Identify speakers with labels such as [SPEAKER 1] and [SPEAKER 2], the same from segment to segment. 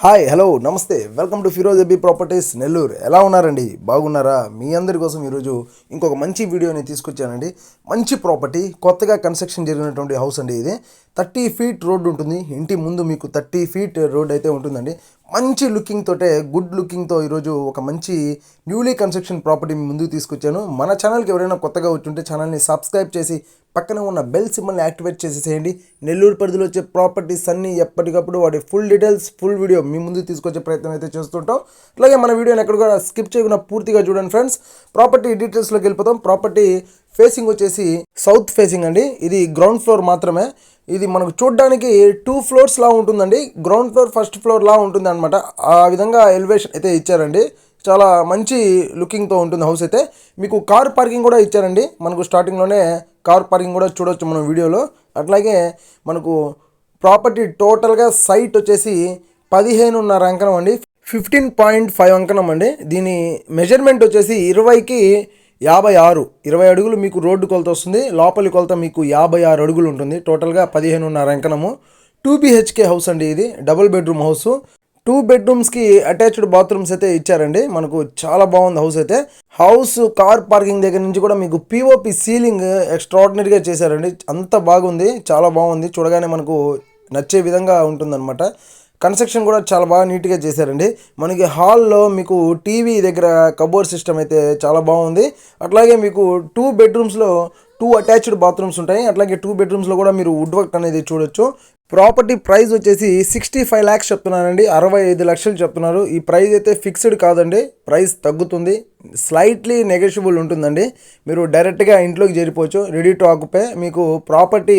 [SPEAKER 1] Hi hello నమస్తే. Welcome to Firoz AB properties Nellore. ఎలా ఉన్నారండి? బాగున్నారా? మీ అందరి కోసం ఈరోజు ఇంకొక మంచి వీడియోని తీసుకొచ్చానండి. మంచి ప్రాపర్టీ కొత్తగా కన్స్ట్రక్షన్ జరిగినటువంటి హౌస్ అండి ఇది. థర్టీ ఫీట్ రోడ్ ఉంటుంది. ఇంటి ముందు మీకు థర్టీ ఫీట్ రోడ్ అయితే ఉంటుందండి. మంచి లుకింగ్ తోటే గుడ్ లుకింగ్తో ఈరోజు ఒక మంచి న్యూలీ కన్స్ట్రక్షన్ ప్రాపర్టీ మీ ముందుకు తీసుకొచ్చాను. మన ఛానల్కి ఎవరైనా కొత్తగా వచ్చుంటే ఛానల్ని సబ్స్క్రైబ్ చేసి పక్కన ఉన్న బెల్ సిమ్మల్ని యాక్టివేట్ చేసేసేయండి. నెల్లూరు పరిధిలో వచ్చే ప్రాపర్టీస్ అన్నీ ఎప్పటికప్పుడు వాటి ఫుల్ డీటెయిల్స్ ఫుల్ వీడియో మీ ముందు తీసుకొచ్చే ప్రయత్నం అయితే చేస్తుంటాం. అలాగే మన వీడియోని ఎక్కడ కూడా స్కిప్ చేయకుండా పూర్తిగా చూడండి ఫ్రెండ్స్. ప్రాపర్టీ డీటెయిల్స్లోకి వెళ్ళిపోతాం. ప్రాపర్టీ ఫేసింగ్ వచ్చేసి సౌత్ ఫేసింగ్ అండి. ఇది గ్రౌండ్ ఫ్లోర్ మాత్రమే. ఇది మనకు చూడడానికి టూ ఫ్లోర్స్ లా ఉంటుందండి. గ్రౌండ్ ఫ్లోర్ ఫస్ట్ ఫ్లోర్ లా ఉంటుంది అనమాట ఆ విధంగా ఎలివేషన్ అయితే ఇచ్చారండి. చాలా మంచి లుకింగ్తో ఉంటుంది హౌస్ అయితే. మీకు కార్ పార్కింగ్ కూడా ఇచ్చారండి. మనకు స్టార్టింగ్లోనే కార్ పార్కింగ్ కూడా చూడవచ్చు మనం వీడియోలో. అట్లాగే మనకు ప్రాపర్టీ టోటల్గా సైట్ వచ్చేసి పదిహేనున్నర అంకణం అండి. ఫిఫ్టీన్ పాయింట్ ఫైవ్ అంకణం అండి. దీని మెజర్మెంట్ వచ్చేసి ఇరవైకి యాభై ఆరు ఇరవై అడుగులు మీకు రోడ్డు కొలత వస్తుంది. లోపలి కొలత మీకు యాభై ఆరు అడుగులు ఉంటుంది. టోటల్గా పదిహేనున్నర అంకణము. టూ బిహెచ్కే హౌస్ అండి ఇది. డబుల్ బెడ్రూమ్ హౌస్ టూ బెడ్రూమ్స్కి అటాచ్డ్ బాత్రూమ్స్ అయితే ఇచ్చారండి. మనకు చాలా బాగుంది హౌస్ అయితే. హౌస్ కార్ పార్కింగ్ దగ్గర నుంచి కూడా మీకు పిఓపి సీలింగ్ ఎక్స్ట్రాడినరీగా చేశారండి. అంత బాగుంది. చాలా బాగుంది. చూడగానే మనకు నచ్చే విధంగా ఉంటుందన్నమాట. కన్స్ట్రక్షన్ కూడా చాలా బాగా నీట్గా చేశారండి. మనకి హాల్లో మీకు టీవీ దగ్గర కబోర్డ్ సిస్టమ్ అయితే చాలా బాగుంది. అట్లాగే మీకు టూ బెడ్రూమ్స్లో టూ అటాచ్డ్ బాత్రూమ్స్ ఉంటాయి. అట్లాగే టూ బెడ్రూమ్స్లో కూడా మీరు వుడ్ వర్క్ అనేది చూడొచ్చు. ప్రాపర్టీ ప్రైస్ వచ్చేసి సిక్స్టీ ఫైవ్ ల్యాక్స్ చెప్తున్నారండి. అరవై ఐదు లక్షలు చెప్తున్నారు. ఈ ప్రైస్ అయితే ఫిక్స్డ్ కాదండి. ప్రైస్ తగ్గుతుంది. స్లైట్లీ నెగోషియబుల్ ఉంటుందండి. మీరు డైరెక్ట్గా ఇంట్లోకి చేరిపోవచ్చు. రెడీ టు ఆకుపే మీకు ప్రాపర్టీ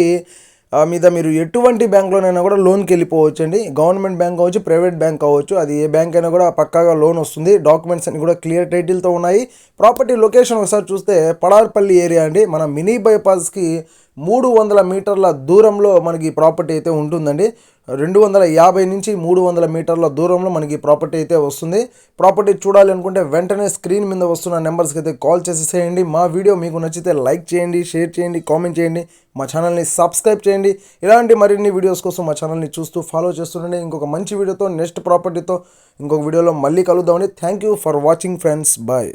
[SPEAKER 1] మీద మీరు ఎటువంటి బ్యాంక్లోనైనా కూడా లోన్కి వెళ్ళిపోవచ్చు అండి గవర్నమెంట్ బ్యాంక్ కావచ్చు ప్రైవేట్ బ్యాంక్ కావచ్చు అది ఏ బ్యాంక్ అయినా కూడా పక్కాగా లోన్ వస్తుంది. డాక్యుమెంట్స్ అన్ని కూడా క్లియర్ టైటిల్తో ఉన్నాయి. ప్రాపర్టీ లొకేషన్ ఒకసారి చూస్తే పడార్పల్లి ఏరియా అండి. మన మినీ బైపాస్కి మూడు వందల మీటర్ల దూరంలో మనకి ప్రాపర్టీ అయితే ఉంటుందండి. రెండు వందల యాభై నుంచి మూడు వందల మీటర్ల దూరంలో మనకి ప్రాపర్టీ అయితే వస్తుంది. ప్రాపర్టీ చూడాలి అనుకుంటే వెంటనే స్క్రీన్ మీద వస్తున్న నెంబర్స్కి అయితే కాల్ చేసేసేయండి మా వీడియో మీకు నచ్చితే లైక్ చేయండి షేర్ చేయండి కామెంట్ చేయండి. మా ఛానల్ని సబ్స్క్రైబ్ చేయండి. ఇలాంటి మరిన్ని వీడియోస్ కోసం మా ఛానల్ని చూస్తూ ఫాలో చేస్తుండండి. ఇంకొక మంచి వీడియోతో నెక్స్ట్ ప్రాపర్టీతో ఇంకొక వీడియోలో మళ్ళీ కలుద్దామండి. Thank you for watching friends bye